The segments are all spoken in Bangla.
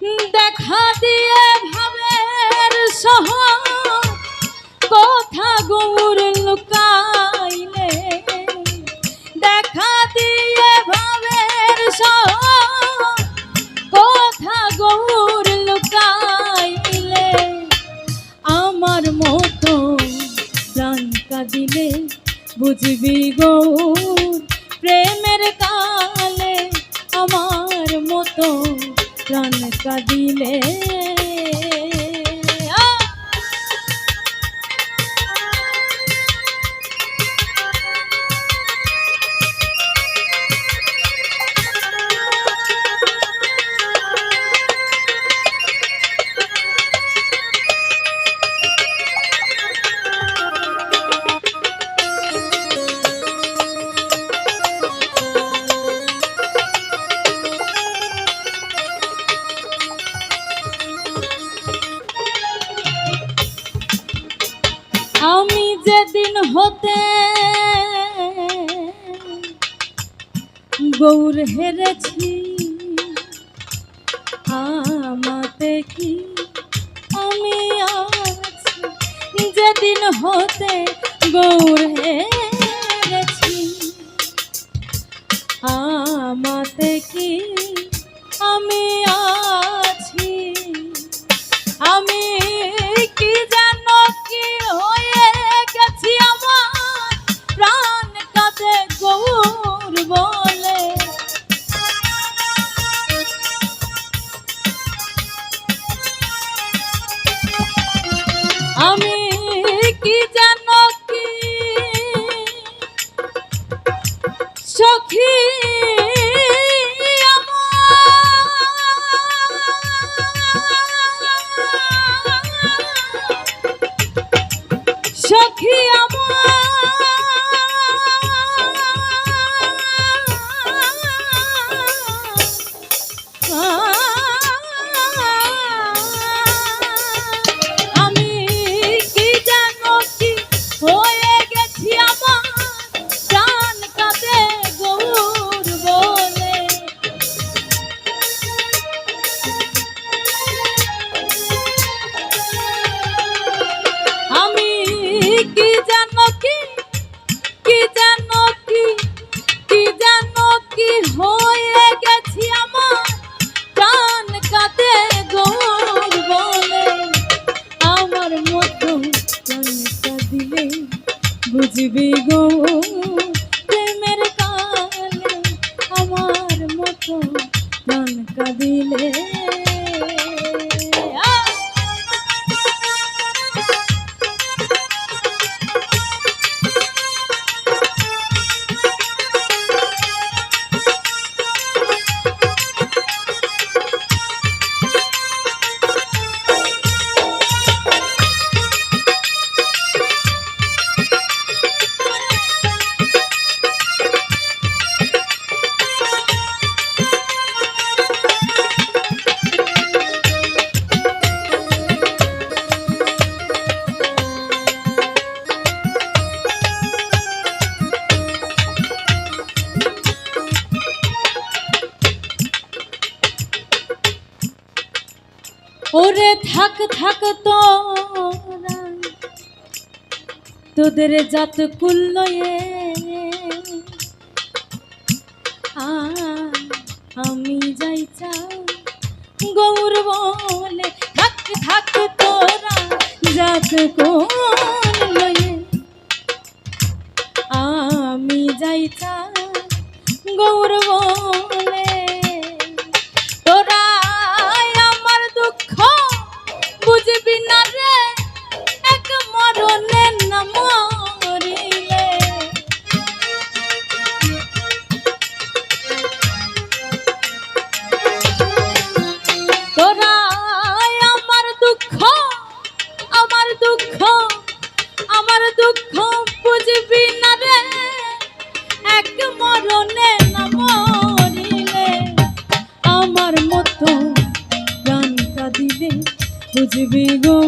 দেখা দিয়ে ভাবের সহ কথা গৌর লুকাইলে। দেখা দিয়ে ভাবের সহ কথা গৌর লুকাইলে। আমার মতো প্রাণ কাঁদিলে বুঝবি গৌর হতে। গৌর হেরেছি আমাতে কি আমি আছি? যেদিন হতে গৌর হেরেছি আমাতে কি বুঝবি গো? থাক থাক তোরা। তোদের জাত কুল্লয়ে আমি যাই চাই গৌর বলে। থাক থাক তোরা জাত কুল্লয়ে। আমি যাই চাই গৌর বলে। মরণে না মরিলে আমার মতো প্রাণ দিলে বুঝবি গো?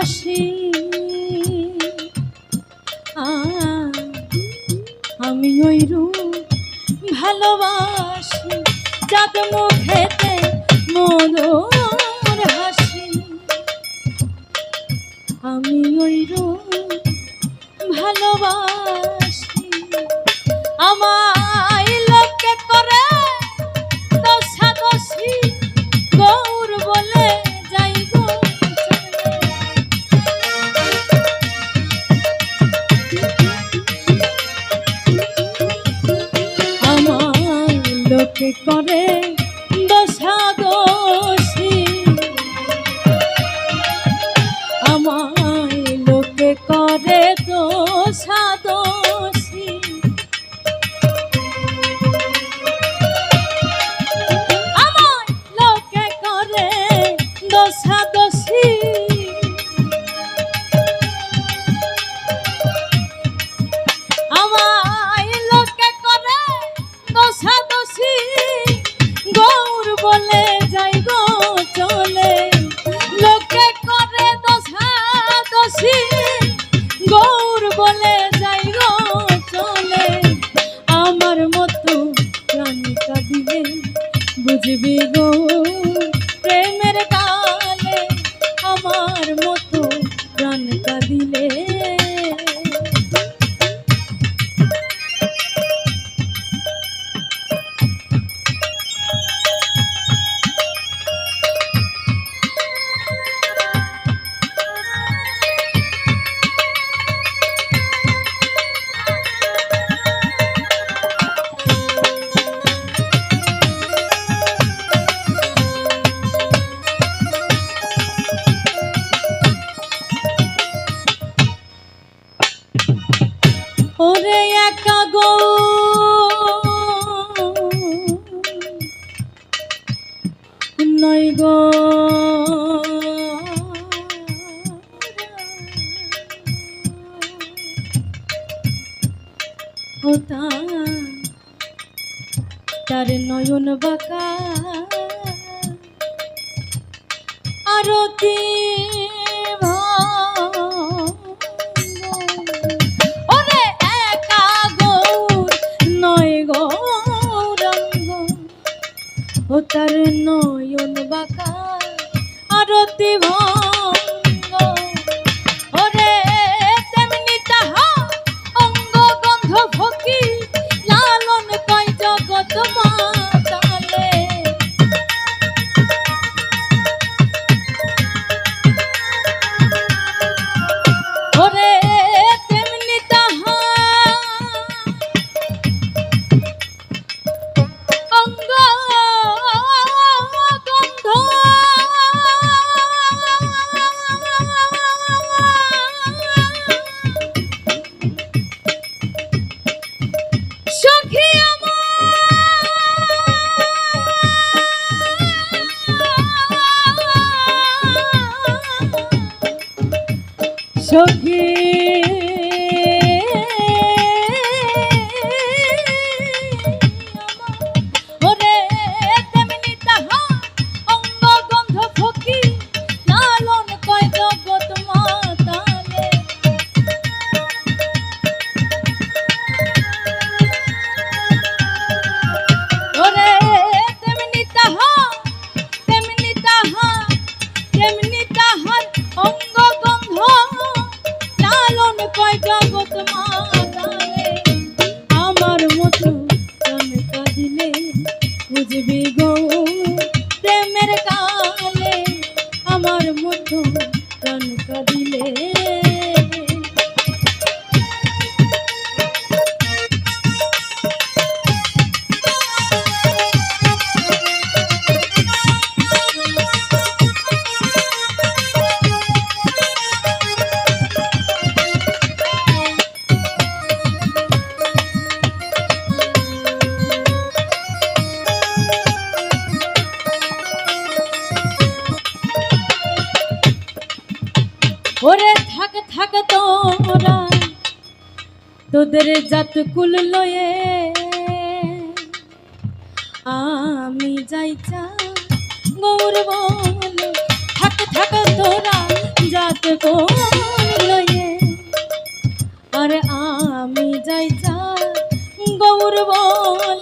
পাশে আমি ওই রূপ ভালোবাসি যাক মুখেতে মন হাসি। আমি ওই রূপ ভালোবাসি আমার করে হতাম তার নয়ন বাকা। আরতি তার নয়ন বাকা। আরতি ভা সখী জগৎ মা। থাক থাক তোরা। তোদের জাত কুল লয়ে আমি যাই চা গৌর বল থাক থাক তোরা, জাত কুল লয়ে। আর আমি যাই চা গৌর বল